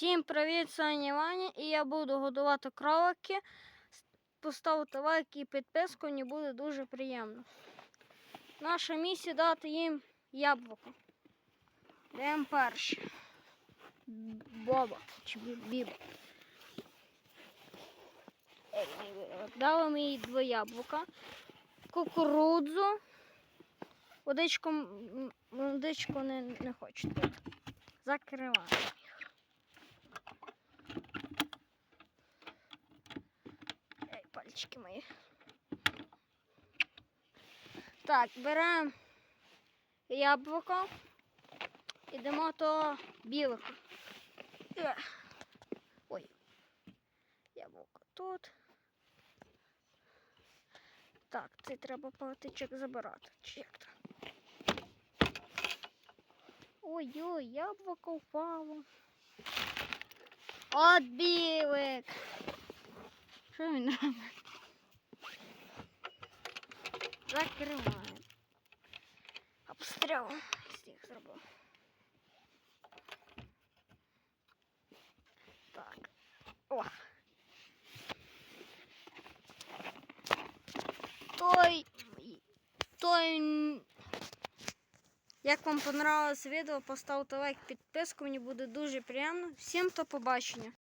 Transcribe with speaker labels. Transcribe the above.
Speaker 1: Всім привіт, Саня Ваня, і я буду годувати кролики. Поставити лайк і підписку, мені буде дуже приємно. Наша місія дати їм яблуко. Даємо перше. Боба чи Бі- біба. Дали ми їй два яблука, кукурудзу. Водичку, водичку не, не хочуть. Закриваємо. Пальчики мої. Так, беремо яблуко. Ідемо до білого. Е. Ой. Яблуко тут. Так, це треба палатичок забирати. Чи як там? Ой-ой, яблуко впало. От білик. Що він робить? Закриваємо. Обстріл них зробив. Так. О. Той. Той. Як вам понравилось відео, поставте лайк, підписку, мені буде дуже приємно. Всім до побачення.